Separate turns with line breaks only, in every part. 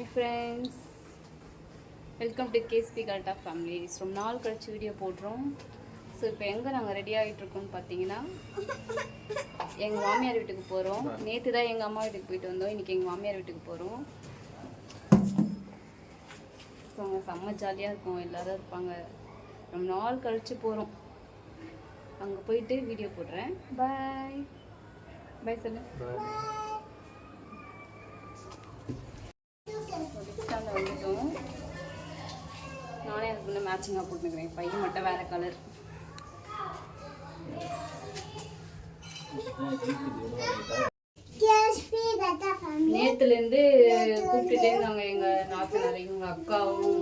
Hi friends welcome to கேஸ்பி கல்டா families ரொம்ப நாள் கழிச்சு வீடியோ போடுறோம். ஸோ இப்போ எங்கே நாங்கள் ரெடி ஆகிட்டு இருக்கோம்னு பார்த்தீங்கன்னா எங்கள் மாமியார் வீட்டுக்கு போகிறோம் நேற்று தான் எங்கள் அம்மா வீட்டுக்கு போயிட்டு வந்தோம். இன்றைக்கி எங்கள் மாமியார் வீட்டுக்கு போகிறோம் ஸோ அங்கே செம்ம ஜாலியாக இருக்கும். எல்லோரும் இருப்பாங்க. ரொம்ப நாள் கழிச்சு போகிறோம் அங்கே போயிட்டு வீடியோ போடுறேன். பாய் பாய் சொல்லு. ரிக்ஷாவில் நானே அதுக்குள்ளே மேட்சிங்காக போட்டுக்கிறேன். பையன் மட்டும் வேறு கலர் நேத்துலேருந்து கூப்பிட்டுட்டே இருந்தாங்க. எங்கள் நாத்தனார் எங்கள் அக்காவும்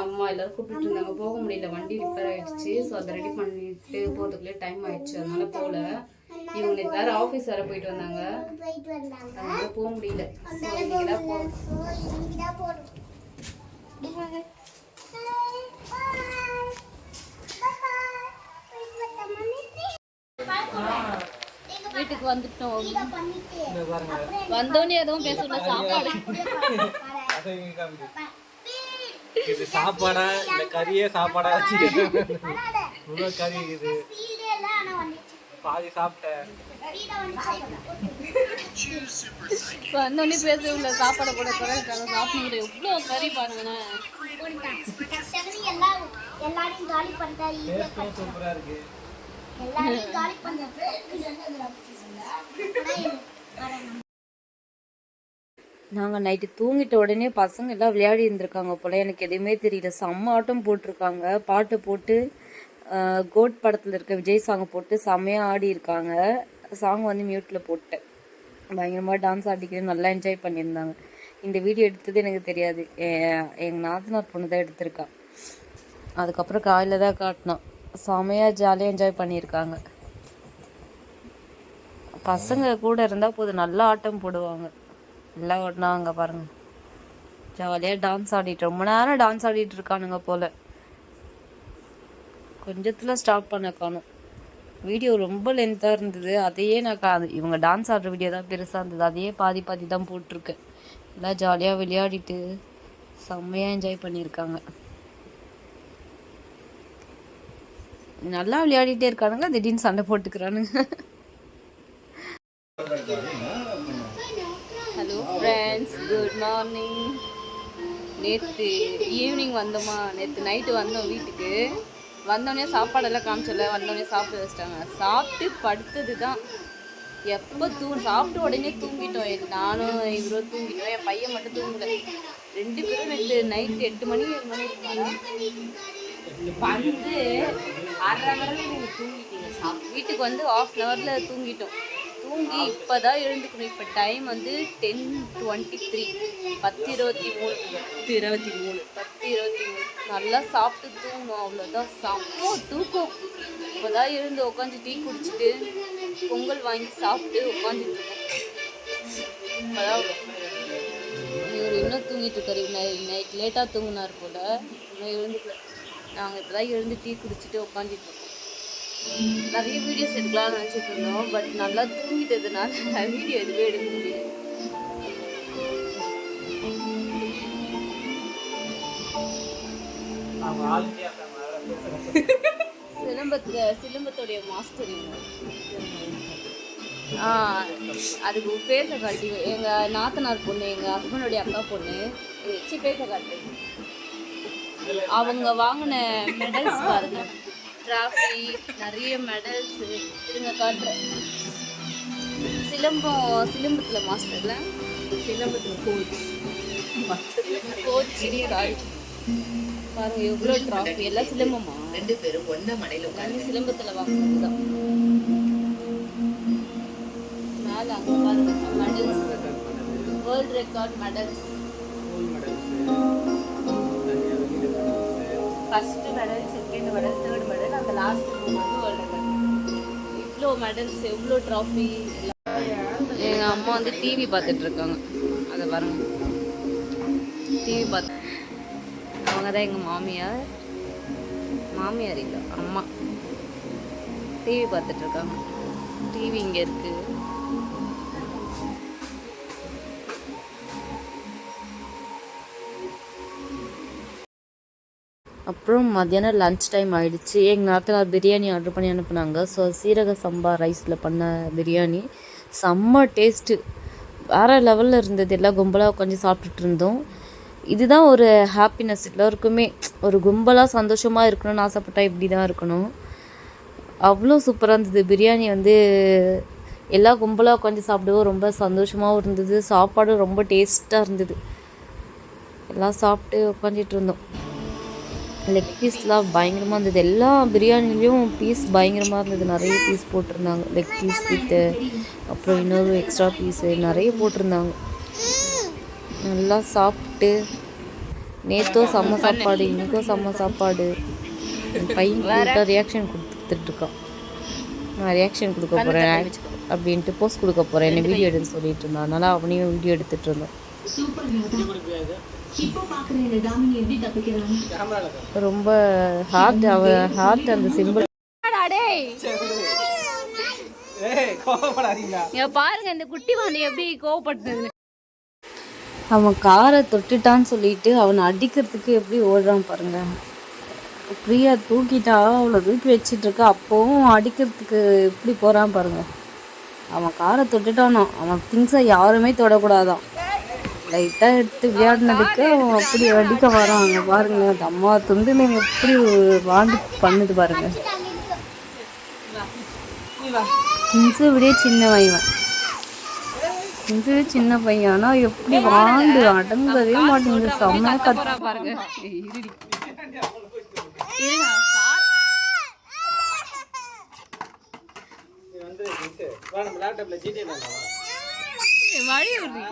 அம்மா எல்லாரும் கூப்பிட்டு இருந்தாங்க. போக முடியல. வண்டி ரிப்பேர் ஆயிடுச்சு. ஸோ அதை ரெடி பண்ணிட்டு போகிறதுக்குள்ளே டைம் ஆயிடுச்சு. அதனால போகல. இவங்க வேறு ஆஃபீஸ் வர போயிட்டு வந்தாங்க. அதனால போக முடியல. வீட்டுக்கு வந்துட்டோம். வந்தோடனே எதுவும் பேசல சாப்பாடு.
இது சாப்பாடா? இல்ல கறியே சாப்பாடா வச்சு கறி இது. பாதி சாப்பிட்டேன்
வந்தோடனே பேசல சாப்பாடை கூட குறைக்காங்க சாப்பிடுங்க எவ்வளோ கறி பாருங்களேன்.
எல்லாரையும் காலி
இருக்கு.
எல்லாரையும் காலி பண்ணிட்டாரு
நாங்கள் நைட்டு தூங்கிட்ட உடனே பசங்க எல்லாம் விளையாடி இருந்திருக்காங்க போல. எனக்கு எதுவுமே தெரியல. செம்ம ஆட்டம் போட்டிருக்காங்க. பாட்டு போட்டு கோட் படத்தில் இருக்க விஜய் சாங் போட்டு செம்மையாக ஆடி இருக்காங்க. சாங் வந்து மியூட்டில் போட்டேன். பயங்கரமாக டான்ஸ் ஆடிக்கிறேன் நல்லா என்ஜாய் பண்ணியிருந்தாங்க. இந்த வீடியோ எடுத்தது எனக்கு தெரியாது. எங்கள் நாத்தனார் பொண்ணு தான் எடுத்திருக்கா. அதுக்கப்புறம் காலையில் தான் காட்டினோம் செம்மையாக ஜாலியாக என்ஜாய் பண்ணியிருக்காங்க. பசங்க கூட இருந்தால் போதும். நல்லா ஆட்டம் போடுவாங்க. நல்லா ஒன்றா அங்கே ஜாலியாக டான்ஸ் ஆடிட்டு ரொம்ப நேரம் டான்ஸ் ஆடிட்டு இருக்கானுங்க போல. கொஞ்சத்தில் ஸ்டாப் பண்ண காணும். வீடியோ ரொம்ப லென்த்தாக இருந்தது. அதையே நான் கா இவங்க டான்ஸ் ஆடுற வீடியோ தான் பெருசாக இருந்தது. அதையே பாதி பாதி தான் போட்டிருக்கேன். நல்லா ஜாலியாக விளையாடிட்டு செம்மையாக என்ஜாய் பண்ணியிருக்காங்க. நல்லா விளையாடிட்டே இருக்கானுங்க. திடீர்னு சண்டை போட்டுக்கிறானுங்க. ஹலோ ஃப்ரெண்ட்ஸ் குட் மார்னிங் நேற்று ஈவினிங் வந்தோமா? நேற்று நைட்டு வந்தோம் வீட்டுக்கு. வந்தோடனே சாப்பாடெல்லாம் காமிச்சல வந்தோடனே சாப்பிட வச்சிட்டாங்க. சாப்பிட்டு படுத்தது தான் எப்போ தூ சாப்பிட்ட உடனே தூங்கிட்டோம். நானும் இவரும் தூங்கிட்டோம். என் பையன் மட்டும் தூங்கல. ரெண்டு பேரும் ரெண்டு நைட்டு எட்டு மணி ஏழு மணி வந்து அரை மணி நீங்கள் தூங்கிட்டீங்க. சாப் வீட்டுக்கு வந்து ஆஃப் அன் ஹவரில் தூங்கிட்டோம். தூங்கி இப்போ தான் எழுந்துக்கணும். இப்போ டைம் வந்து டென் டுவெண்ட்டி த்ரீ பத்து இருபத்தி மூணு பத்து இருபத்தி மூணு பத்து இருபத்தி மூணு நல்லா சாப்பிட்டு தூங்கணும். அவ்வளோதான் செம்ம தூக்கம். இப்போ தான் எழுந்து உட்காந்து டீ குடிச்சிட்டு பொங்கல் வாங்கி சாப்பிட்டு உட்காந்துட்டு இவர் இன்னும் தூங்கிட்டு இருக்காரு. நைட் லேட்டாக தூங்கினார் போல. இன்னும் எழுந்துக்கல. நாங்கள் இப்போ தான் எழுந்து டீ குடிச்சிட்டு உட்காந்துட்டு நிறைய வீடியோஸ் எடுக்கலாம்னு நினச்சிட்டு இருந்தோம் பட் நல்லா தூங்கிட்டதுனால வீடியோ எதுவுமே எடுக்க முடியல. சிலம்பத்து சிலம்பத்துடைய மாஸ்டர் அதுக்கு பேச காட்டி எங்கள் நாத்தனார் பொண்ணு எங்கள் ஹஸ்பண்டோடைய அக்கா பொண்ணு சி பேச காட்டு. அவங்க வாங்கின மெடல்ஸ் பாருங்க. ட்ராஃபி நிறைய மெடல்ஸ் இருங்க காட்டுறேன். சிலம்பம் சிலம்பத்தில் மாஸ்டர்ல சிலம்பத்தில் கோச் கோச் சாரி பாருங்க எவ்வளோ ட்ராஃபி எல்லாம் சிலம்பமா?
ரெண்டு பேரும் ஒன்ன மனையில
எல்லாமே சிலம்பத்தில் வாங்கினது தான். மேலே அங்கே பாருங்க medals world record medals first medal second medal third medal அந்த லாஸ்ட் வந்து வேர்ல்ட் ரெக்கார்ட் இவ்வளோ மெடல்ஸ் எவ்வளோ ட்ராஃபி எங்கள் அம்மா வந்து டிவி பார்த்துட்டு இருக்காங்க. அதை பாருங்க. டிவி பார்த்து அவங்க தான் எங்கள் மாமியார். மாமியார் இல்லை அம்மா. டிவி பார்த்துட்டு இருக்காங்க. டிவி இங்கே இருக்குது
அப்புறம் மத்தியானம் லன்ச் டைம் ஆகிடுச்சு எங்கள் நாத்தனார் பிரியாணி ஆர்டர் பண்ணி அனுப்புனாங்க. ஸோ சீரக சம்பா ரைஸில் பண்ண பிரியாணி. செம்ம டேஸ்ட்டு வேறு லெவலில் இருந்தது. எல்லாம் கும்பலாக உட்காந்து சாப்பிட்டுட்டு இருந்தோம். இதுதான் ஒரு ஹாப்பினஸ் எல்லோருக்குமே ஒரு கும்பலாக சந்தோஷமாக இருக்கணும்னு ஆசைப்பட்டால் இப்படி தான் இருக்கணும். அவ்வளோ சூப்பராக இருந்தது. பிரியாணி வந்து எல்லா கும்பலாக உட்காந்து சாப்பிடுவோம் ரொம்ப சந்தோஷமாகவும் இருந்தது. சாப்பாடும் ரொம்ப டேஸ்ட்டாக இருந்தது. எல்லாம் சாப்பிட்டு உட்காந்துட்டு இருந்தோம். லெக் பீஸ்லாம் பயங்கரமாக இருந்தது. எல்லா பிரியாணிலையும் பீஸ் பயங்கரமாக இருந்தது. நிறைய பீஸ் போட்டிருந்தாங்க. லெக் பீஸ் வித்து அப்புறம் இன்னொரு எக்ஸ்ட்ரா பீஸு நிறைய போட்டிருந்தாங்க. நல்லா சாப்பிட்டு நேற்றும் செம்ம சாப்பாடு இன்றைக்கும் செம்ம சாப்பாடு. பையன் கிட்ட ரியாக்ஷன் கொடுத்துட்டு இருக்கான் நான் ரியாக்ஷன் கொடுக்க போகிறேன் அப்படின்ட்டு போஸ்ட் கொடுக்க போகிறேன் என்ன வீடியோ எடுன்னு சொல்லிட்டு இருந்தான். அதனால அவனையும் வீடியோ எடுத்துட்டு இருந்தோம் ரொம்ப ஹார்ட் அவ ஹார்ட் அந்த சிம்பிள்
பாருங்க இந்த குட்டி வாணி எப்படி கோவப்படுத்துது
அவன் காரை தொட்டுட்டான்னு சொல்லிட்டு அவனை அடிக்கிறதுக்கு எப்படி ஓடுறான் பாருங்க. பிரியா தூக்கிட்டா அவளை தூக்கி வச்சிட்டு இருக்கா அப்போவும் அடிக்கிறதுக்கு எப்படி போறான் பாருங்க. அவன் காரை தொட்டுட்டானோ அவன் திங்ஸை யாருமே தொடக்கூடாதான். லைட்டாக எடுத்து விளையாடினதுக்கு அவன் அப்படி அடிக்க வரான் அங்கே பாருங்க அந்த அம்மா துண்டுல எப்படி வாண்டு பண்ணுது பாருங்க. திங்ஸை விட சின்ன இவன் இது சின்ன பையன். ஆனா எப்படி வாண்டு அடங்கவே மாட்டேங்குது. செம்ம கத்து
போறா பாருங்க இருடி இருங்க கார்
இது வந்து இது வா நம்ம லேப்டாப்ல ஜிடி விளையாடலாம்
வழி விடுறி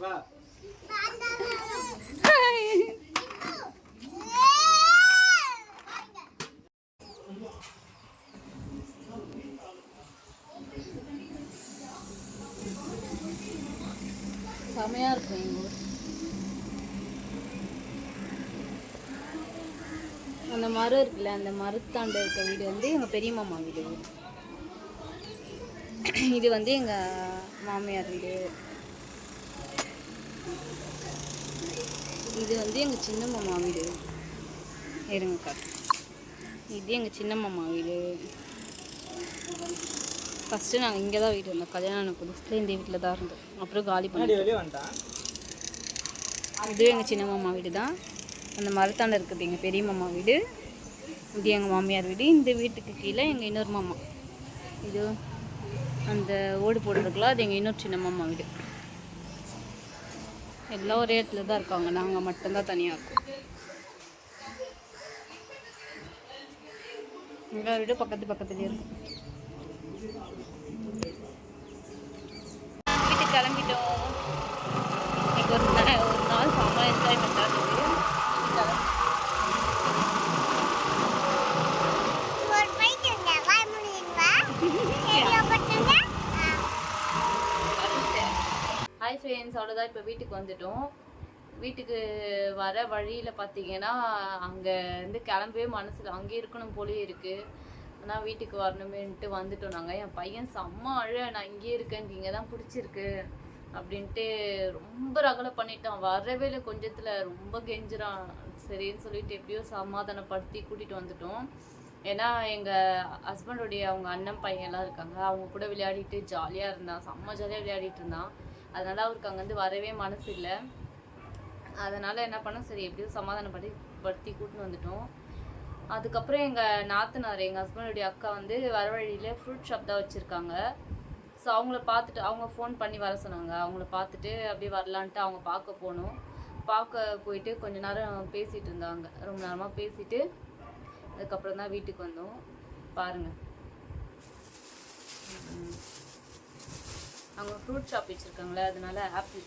வா.
செமையா இருக்கும் ஊர். அந்த மரம் இருக்குல்ல அந்த மரத்தாண்ட இருக்க வீடு வந்து எங்க பெரிய மாமா வீடு. இது வந்து எங்க மாமியார் வீடு. இது வந்து எங்க சின்ன மாமா வீடு. இருங்க காட்டு இது எங்க சின்ன மாமா வீடு. ஃபஸ்ட்டு நாங்கள் இங்கே தான் வீடு இருந்தோம். கல்யாணம் ஆன புதுசில் இந்த வீட்டில் தான் இருந்தோம். அப்புறம் காலி பண்ணி இதுவே எங்கள் சின்ன மாமா வீடு தான் அந்த மரத்தாண்ட இருக்குது எங்கள் பெரிய மாமா வீடு. இது எங்கள் மாமியார் வீடு. இந்த வீட்டுக்கு கீழே எங்கள் இன்னொரு மாமா. இது அந்த ஓடு போட்டிருக்கலாம் அது எங்கள் இன்னொரு சின்ன மாமா வீடு. எல்லாம் ஒரே இடத்துல தான் இருக்காங்க. நாங்கள் மட்டும்தான் தனியாக இருக்கோம். எங்கள் வீடு பக்கத்து பக்கத்துலேயே இருக்கும் வீட்டுக்கு கிளம்பிட்டோம் இன்னைக்கு ஒரு நாள் ஒரு நாள் செம்ம என்ஜாய்மெண்ட்டாக இருந்தது
ஒரு பைக்குங்க வாய் முடியுங்களா தெரியப்பட்டுங்க
ஹாய் ஃப்ரெண்ட்ஸ் அவ்வளோதான் இப்போ வீட்டுக்கு வந்துட்டோம். வீட்டுக்கு வர வழியில் பார்த்தீங்கன்னா அங்கே இருந்து கிளம்பவே மனசில் அங்கே இருக்கணும் போலயே இருக்குது ஆனால் வீட்டுக்கு வரணுமேன்ட்டு வந்துட்டோம் நாங்கள் என் பையன் செம்ம அழ நான் இங்கேயே இருக்கேன் இங்கே தான் பிடிச்சிருக்கு. அப்படின்ட்டு ரொம்ப ரகலை பண்ணிட்டான். வரவே இல்லை கொஞ்சத்தில். ரொம்ப கெஞ்சிறான். சரின்னு சொல்லிட்டு எப்படியோ சமாதானப்படுத்தி கூட்டிகிட்டு வந்துட்டோம். ஏன்னா எங்கள் ஹஸ்பண்டோடைய அவங்க அண்ணன் பையன்லாம் இருக்காங்க. அவங்க கூட விளையாடிட்டு ஜாலியாக இருந்தான். செம்ம ஜாலியாக விளையாடிட்டு இருந்தான். அதனால அவருக்கு அங்கேருந்து வரவே மனசு இல்லை அதனால என்ன பண்ணோம் சரி எப்படியும் சமாதானப்படுத்தி படுத்தி கூட்டின்னு வந்துட்டோம். அதுக்கப்புறம் எங்கள் நாத்தனார் எங்கள் ஹஸ்பண்டுடைய அக்கா வந்து வர வழியில் ஃப்ரூட் ஷாப் தான் வச்சுருக்காங்க. ஸோ அவங்கள பார்த்துட்டு அவங்க ஃபோன் பண்ணி வர சொன்னாங்க. அவங்கள பார்த்துட்டு அப்படியே வரலான்ட்டு அவங்க பார்க்க போனோம். பார்க்க போயிட்டு கொஞ்ச நேரம் பேசிகிட்டு இருந்தாங்க. ரொம்ப நேரமாக பேசிட்டு அதுக்கப்புறம் தான் வீட்டுக்கு வந்தோம். பாருங்கள் அவங்க ஃப்ரூட் ஷாப் வச்சுருக்காங்களே அதனால ஆப்பிள்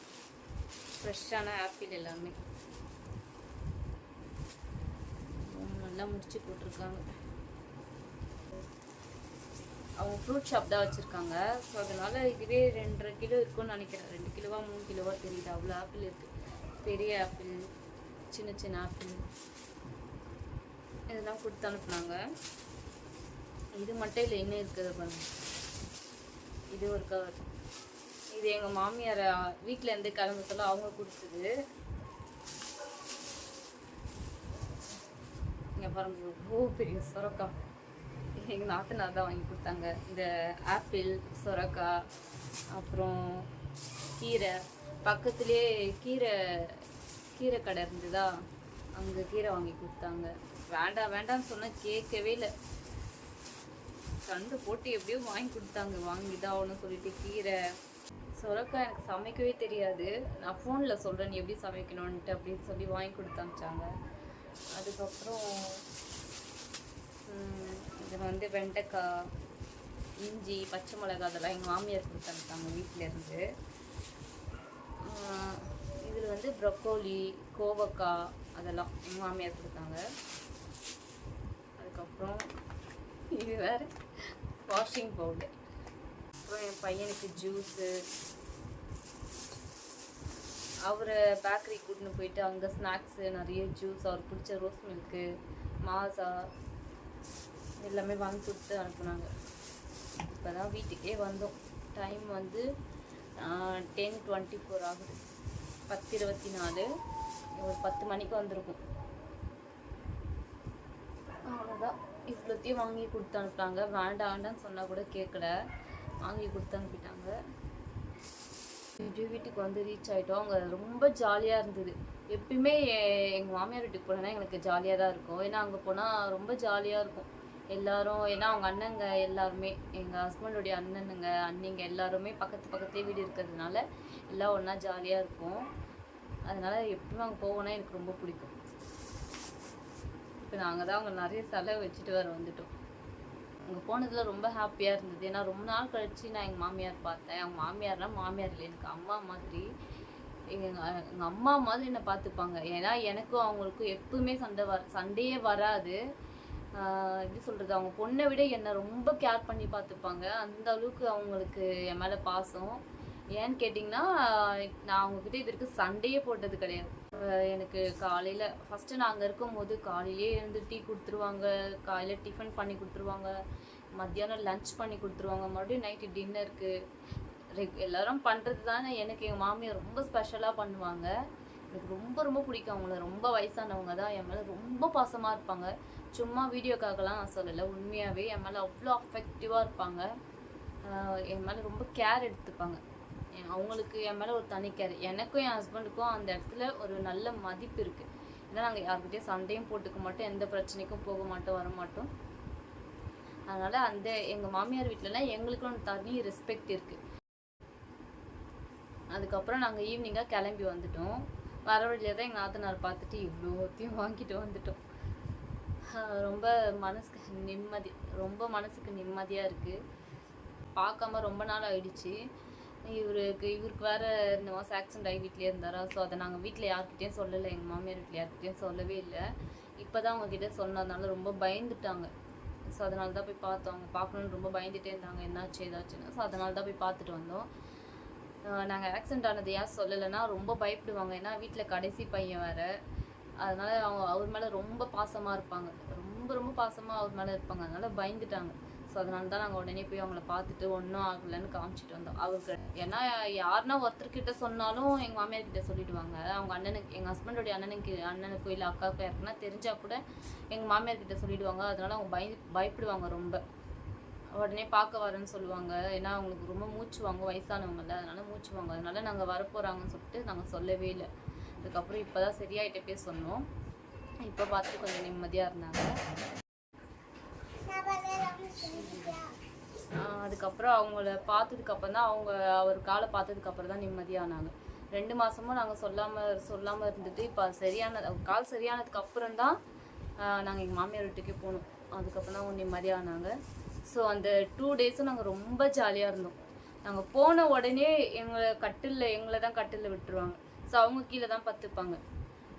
ஃப்ரெஷ்ஷான ஆப்பிள் எல்லாமே. நல்லா முடிச்சு போட்டிருக்காங்க. அவங்க ஃப்ரூட் ஷாப் தான் வச்சுருக்காங்க. ஸோ அதனால் இதுவே ரெண்டரை கிலோ இருக்கும்னு நினைக்கிறேன். ரெண்டு கிலோவா மூணு கிலோவா தெரியுது. அவ்வளோ ஆப்பிள் இருக்குது பெரிய ஆப்பிள் சின்ன சின்ன ஆப்பிள் இதெல்லாம் கொடுத்து அனுப்புனாங்க. இது மட்டும் இல்லை இன்னும் இருக்குது பாருங்க. இது ஒரு கவர் இது எங்கள் மாமியார் வீட்டிலேருந்து கிளம்ப சொல்ல அவங்க கொடுத்தது இங்கே பாருங்க ரொம்ப பெரிய சுரக்கா. எங்கள் நாத்தனார் தான் வாங்கி கொடுத்தாங்க. இந்த ஆப்பிள் சுரக்காய் அப்புறம் கீரை. பக்கத்துலேயே கீரை கீரை கடை இருந்ததா? அங்கே கீரை வாங்கி கொடுத்தாங்க. வேண்டாம் வேண்டாம்னு சொன்னால் கேட்கவே இல்லை. சண்டை போட்டு எப்படியோ வாங்கி கொடுத்தாங்க. வாங்கி தான் ஆகணும்னு சொல்லிட்டு கீரை சுரக்காய் எனக்கு சமைக்கவே தெரியாது. நான் ஃபோனில் சொல்கிறேன் எப்படி சமைக்கணுன்ட்டு அப்படின்னு சொல்லி வாங்கி கொடுத்து அதுக்கப்புறம் இதில் இது வந்து வெண்டைக்காய் இஞ்சி பச்சை மிளகா அதெல்லாம் எங்கள் மாமியார் கொடுத்து அனுப்பிச்சாங்க வீட்டிலேருந்து இதில் வந்து ப்ரொக்கோலி கோவக்காய் அதெல்லாம் எங்கள் மாமியார் கொடுத்தாங்க. அதுக்கப்புறம் இது வேறு வாஷிங் பவுடர் அப்புறம் என் பையனுக்கு ஜூஸு அவரை பேக்கரி கூட்டின்னு போயிட்டு அங்கே ஸ்நாக்ஸு நிறைய ஜூஸ் அவர் பிடிச்ச ரோஸ் மில்க்கு மாசா எல்லாமே வாங்கி கொடுத்து அனுப்புனாங்க. இப்போ தான் வீட்டுக்கே வந்தோம். டைம் வந்து டென் டுவெண்ட்டி ஃபோர் ஆகுது. பத்து இருபத்தி நாலு ஒரு பத்து மணிக்கு வந்திருக்கும். அவ்வளோதான் இவ்வளோத்தையும் வாங்கி கொடுத்து அனுப்புனாங்க. வேண்டாம் வேண்டாம்னு சொன்னால் கூட கேட்கல. வாங்கி கொடுத்து அனுப்பிட்டாங்க. வீட்டுக்கு வந்து ரீச் ஆகிட்டோம் அங்கே ரொம்ப ஜாலியாக இருந்தது. எப்பயுமே எங்கள் மாமியார் வீட்டுக்கு போனேன்னா எங்களுக்கு ஜாலியாக தான் இருக்கும். ஏன்னா அங்கே போனால் ரொம்ப ஜாலியாக இருக்கும். எல்லாரும் ஏன்னா அவங்க அண்ணங்க எல்லாருமே எங்கள் ஹஸ்பண்டுடைய அண்ணனுங்க அண்ணிங்க எல்லாருமே பக்கத்து பக்கத்துலேயே வீடு இருக்கிறதுனால எல்லாம் ஒன்றா ஜாலியாக இருக்கும் அதனால் எப்பவுமே அங்கே போவோன்னா எனக்கு ரொம்ப பிடிக்கும். இப்போ நாங்கள் தான் அவங்க நிறைய செலவு வச்சுட்டு வர வந்துட்டோம். அங்கே போனதில் ரொம்ப ஹாப்பியாக இருந்தது. ஏன்னா ரொம்ப நாள் கழிச்சு நான் எங்கள் மாமியார் பார்த்தேன். அவங்க மாமியார்லாம் மாமியார் இல்லை எனக்கு அம்மா மாதிரி. எங்கள் எங்கள் அம்மா மாதிரி என்னை பார்த்துப்பாங்க. ஏன்னா எனக்கும் அவங்களுக்கும் எப்பவுமே சண்டை வர சண்டையே வராது. எப்படி சொல்கிறது அவங்க பொண்ணை விட என்னை ரொம்ப கேர் பண்ணி பார்த்துப்பாங்க. அந்த அளவுக்கு அவங்களுக்கு என் மேலே பாசம். ஏன்னு கேட்டிங்கன்னா நான் அவங்கக்கிட்ட இது வரைக்கும் சண்டையே போட்டது கிடையாது. எனக்கு காலையில் ஃபஸ்ட்டு நாங்கள் இருக்கும்போது காலையிலே எழுந்து டீ கொடுத்துருவாங்க காலையில் டிஃபன் பண்ணி கொடுத்துருவாங்க மத்தியானம் லன்ச் பண்ணி கொடுத்துருவாங்க மறுபடியும் நைட்டு டின்னருக்கு ரெக் எல்லாரும் பண்ணுறது தானே எனக்கு எங்கள் மாமியார் ரொம்ப ஸ்பெஷலாக பண்ணுவாங்க. எனக்கு ரொம்ப ரொம்ப பிடிக்கும் அவங்கள. ரொம்ப வயசானவங்க தான். என் மேலே ரொம்ப பாசமாக இருப்பாங்க. சும்மா வீடியோக்காகலாம் நான் சொல்லலை. உண்மையாகவே என் மேலே அவ்வளோ அஃபெக்டிவாக இருப்பாங்க. என் மேலே ரொம்ப கேர் எடுத்துப்பாங்க. அவங்களுக்கு என் மேலே ஒரு தனி கேர் எனக்கும் என் ஹஸ்பண்டுக்கும் அந்த இடத்துல ஒரு நல்ல மதிப்பு இருக்குது ஏன்னா நாங்கள் யாருக்கிட்டேயும் சண்டையும் போட்டுக்க மாட்டோம். எந்த பிரச்சனைக்கும் போக மாட்டோம் வர மாட்டோம். அதனால் அந்த எங்கள் மாமியார் வீட்டிலலாம் எங்களுக்கும் தனி ரெஸ்பெக்ட் இருக்குது அதுக்கப்புறம் நாங்கள் ஈவினிங்காக கிளம்பி வந்துட்டோம். வர வழியில் தான் எங்கள் நாத்தனார் பார்த்துட்டு இவ்வளோத்தையும் வாங்கிட்டு வந்துட்டோம். ரொம்ப மனசுக்கு நிம்மதி ரொம்ப மனசுக்கு நிம்மதியாக இருக்குது பார்க்காம ரொம்ப நாள் ஆயிடுச்சு. இவருக்கு இவருக்கு வேற இந்த மாதம் ஆக்சிடென்ட் ஆகி வீட்லேயே இருந்தாரா? ஸோ அதை நாங்கள் வீட்டில் யார்கிட்டயும் சொல்லலை. எங்கள் மாமியார் வீட்டில் யார்கிட்டயும் சொல்லவே இல்லை. இப்போ தான் அவங்கக்கிட்ட சொன்னதுனால ரொம்ப பயந்துட்டாங்க. ஸோ அதனால தான் போய் பார்த்தோம். அவங்க பார்க்கணுன்னு ரொம்ப பயந்துட்டே இருந்தாங்க. என்னாச்சு ஏதாச்சுன்னு. ஸோ அதனால தான் போய் பார்த்துட்டு வந்தோம். நாங்கள் ஆக்சிடென்ட் ஆனது ஏன் சொல்லலைன்னா ரொம்ப பயப்படுவாங்க. ஏன்னா வீட்டில் கடைசி பையன் வேறு. அதனால அவங்க அவர் மேலே ரொம்ப பாசமாக இருப்பாங்க. ரொம்ப ரொம்ப பாசமாக அவர் மேலே இருப்பாங்க. அதனால் பயந்துட்டாங்க. ஸோ அதனால தான் நாங்கள் உடனே போய் அவங்கள பார்த்துட்டு ஒன்றும் ஆகலைன்னு காமிச்சிட்டு வந்தோம். அவருக்கு ஏன்னா யாருன்னா ஒருத்தர்கிட்ட சொன்னாலும் எங்கள் மாமியார் கிட்ட சொல்லிடுவாங்க. அவங்க அண்ணனுக்கு எங்கள் ஹஸ்பண்டோடைய அண்ணனுக்கு அண்ணனுக்கு இல்லை அக்காவுக்கு யாருக்குன்னா தெரிஞ்சால் கூட எங்கள் மாமியார் கிட்ட சொல்லிடுவாங்க. அதனால அவங்க பய பயப்படுவாங்க ரொம்ப. உடனே பார்க்க வரேன்னு சொல்லுவாங்க. ஏன்னா அவங்களுக்கு ரொம்ப மூச்சு வாங்க வயசானவங்கல்ல. அதனால மூச்சு வாங்க அதனால நாங்கள் வரப்போகிறாங்கன்னு சொல்லிட்டு நாங்கள் சொல்லவே இல்லை. அதுக்கப்புறம் இப்போ தான் சரியாயிட்ட போய் சொன்னோம். இப்போ பார்த்துட்டு கொஞ்சம் நிம்மதியாக இருந்தாங்க
நான் வரேன் சொல்லிட்டியா
ஆஹ் அதுக்கப்புறம் அவங்கள பார்த்ததுக்கப்புறம் தான் அவங்க அவர் காலை பார்த்ததுக்கப்புறம் தான் நிம்மதியானாங்க. ரெண்டு மாதமும் நாங்கள் சொல்லாமல் சொல்லாமல் இருந்துட்டு இப்போ சரியான கால் சரியானதுக்கு அப்புறம் தான் நாங்கள் எங்கள் மாமியார் வீட்டுக்கே போனோம். அதுக்கப்புறம் தான் அவங்க நிம்மதியானாங்க. ஸோ அந்த டூ டேஸும் நாங்கள் ரொம்ப ஜாலியாக இருந்தோம். நாங்கள் போன உடனே எங்களை கட்டிலில் எங்களை தான் கட்டிலில் விட்டுருவாங்க. ஸோ அவங்க கீழே தான் பார்த்துப்பாங்க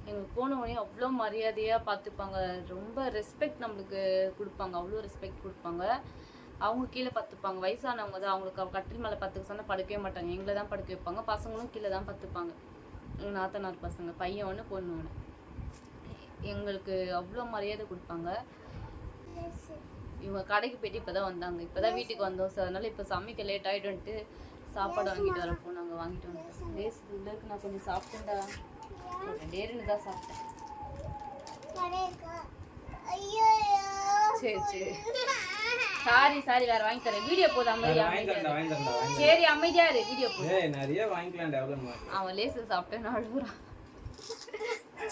எங்களுக்கு போன உடனே அவ்வளோ மரியாதையாக பார்த்துப்பாங்க ரொம்ப ரெஸ்பெக்ட் நம்மளுக்கு கொடுப்பாங்க. அவ்வளோ ரெஸ்பெக்ட் கொடுப்பாங்க. அவங்க கீழே பார்த்துப்பாங்க வயசானவங்க தான். அவங்களுக்கு கட்டில் மேலே பத்துக்கு சொன்னால் படுக்கவே மாட்டாங்க. எங்களை தான் படுக்க வைப்பாங்க. பசங்களும் கீழே தான் பார்த்துப்பாங்க எங்கள் நாத்தனார் பசங்க. பையன் ஒன்று பொண்ணு ஒன்று எங்களுக்கு அவ்வளோ மரியாதை கொடுப்பாங்க. இவங்க கடைக்கு போயிட்டு இப்போ தான் வந்தாங்க. இப்போ தான் வீட்டுக்கு வந்தோம் சார். அதனால் இப்போ சமைக்க லேட் ஆகிட்டு சாப்பாடு வாங்கிட்டு வரப்போ நாங்கள் வாங்கிட்டு வந்தோம் டேஸ் உள்ளக்கு நான் கொஞ்சம் சாப்பிட்டேன்டா. ரெண்டே ரெண்டு தான் சாப்பிட்டேன் சரி சரி. சாரி சாரி வேற வாங்கி தரேன். வீடியோ போதும் அமைதியா சரி அமைதியா இரு வீடியோ
ஏய் நிறைய வாங்கிக்கலாம்டா எவ்வளோ
அவன் லேசு சாப்பிட்டேன்னு அழுகுறான்.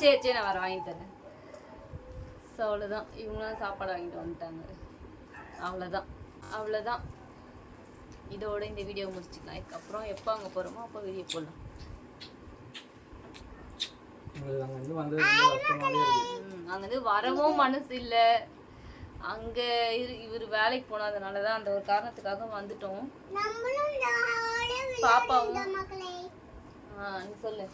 சரி சரி நான் வர வாங்கி தரேன். ஸோ அவ்வளோதான் இவங்களும் சாப்பாடு வாங்கிட்டு வந்துட்டாங்க. அவ்வளோதான் அவ்வளோதான் இதோட இந்த வீடியோ முடிச்சுக்கலாம். இதுக்கப்புறம் எப்போ அங்கே போகிறோமோ அப்போ வீடியோ போடலாம்
உங்களுக்கு அங்கே இருந்து வந்தது ரொம்ப கஷ்டமாவே இருக்கு
ம், அங்க இருந்து வரவும் மனசு இல்லை அங்கே இரு இவர் வேலைக்கு போனதுனால தான் அந்த ஒரு காரணத்துக்காக வந்துட்டோம். பாப்பாவும். ஆ நீ சொல்லு.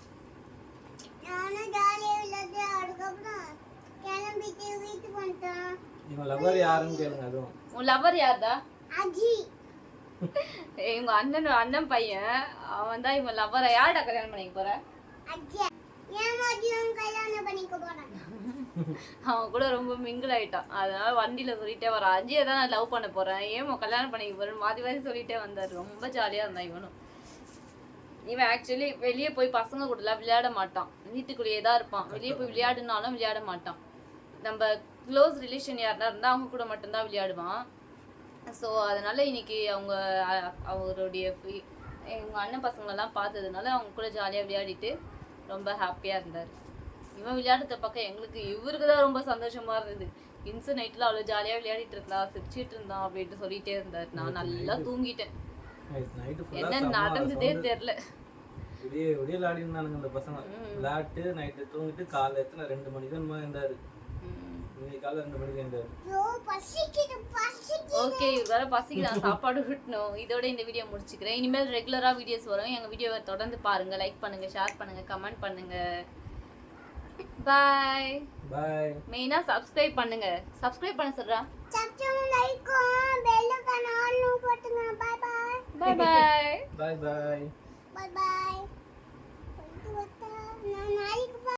உன் லவர் யார்டா?
அஜி.
அண்ணன் அண்ணன் பையன். அவன் தான் இவன் லவ்வரை யார்டா கல்யாணம் பண்ணிக்க போற? அவன் கூட ரொம்ப மிங்கிள் ஆயிட்டான். அதனால வண்டியில சொல்லிட்டே வரான். அஜியை தான் நான் லவ் பண்ண போறேன். ஏன் கல்யாணம் பண்ணிக்க போறேன் மாத்தி மாத்தி சொல்லிட்டே வந்தாரு. ரொம்ப ஜாலியா இருந்தான் இவனும். இவன் ஆக்சுவலி வெளியே போய் பசங்க கூடலாம் விளையாட மாட்டான். வீட்டுக்குள்ளேயே தான் இருப்பான். வெளியே போய் விளையாடுனாலும் விளையாட மாட்டான். நம்ம க்ளோஸ் ரிலேஷன் யாருனா இருந்தால் அவங்க கூட மட்டும்தான் விளையாடுவான். ஸோ அதனால இன்னைக்கு அவங்க அவருடைய எங்கள் அண்ணன் பசங்களெல்லாம் பார்த்ததுனால அவங்க கூட ஜாலியாக விளையாடிட்டு ரொம்ப ஹாப்பியாக இருந்தார். இவன் விளையாடுறத பார்க்க எங்களுக்கு இவருக்கு தான் ரொம்ப சந்தோஷமா இருந்தது. இன்சு நைட்டில் அவ்வளோ ஜாலியாக விளையாடிட்டு இருந்தா சிரிச்சிட்டு இருந்தான் அப்படின்ட்டு சொல்லிட்டே இருந்தார். நான் நல்லா தூங்கிட்டேன். என்ன நடந்ததே தெரில
விடிய விடிய விளையாடினானுங்க இந்த பசங்க. விளையாட்டு நைட்டு தூங்கிட்டு காலைல எத்தனை ரெண்டு மணிக்கு இருந்தாரு
ஓகே இவர் வேற பசிக்கு நான் சாப்பாடு விட்டணும் இதோட இந்த வீடியோ முடிச்சுக்கிறேன். இனிமேல் ரெகுலரா வீடியோஸ் வரும். எங்க வீடியோவை தொடர்ந்து பாருங்க லைக் பண்ணுங்க ஷேர் பண்ணுங்க கமெண்ட் பண்ணுங்க. பாய்
பாய்
மெயினா சப்ஸ்கிரைப் பண்ணுங்க. சப்ஸ்கிரைப் பண்ண சொல்றா.
சப்ஸ்கிரைப் லைக்கும் பெல் ஐகான் ஆல்னு போட்டுங்க. Bye bye
bye bye
bye bye
bye bye நான் நாளைக்கு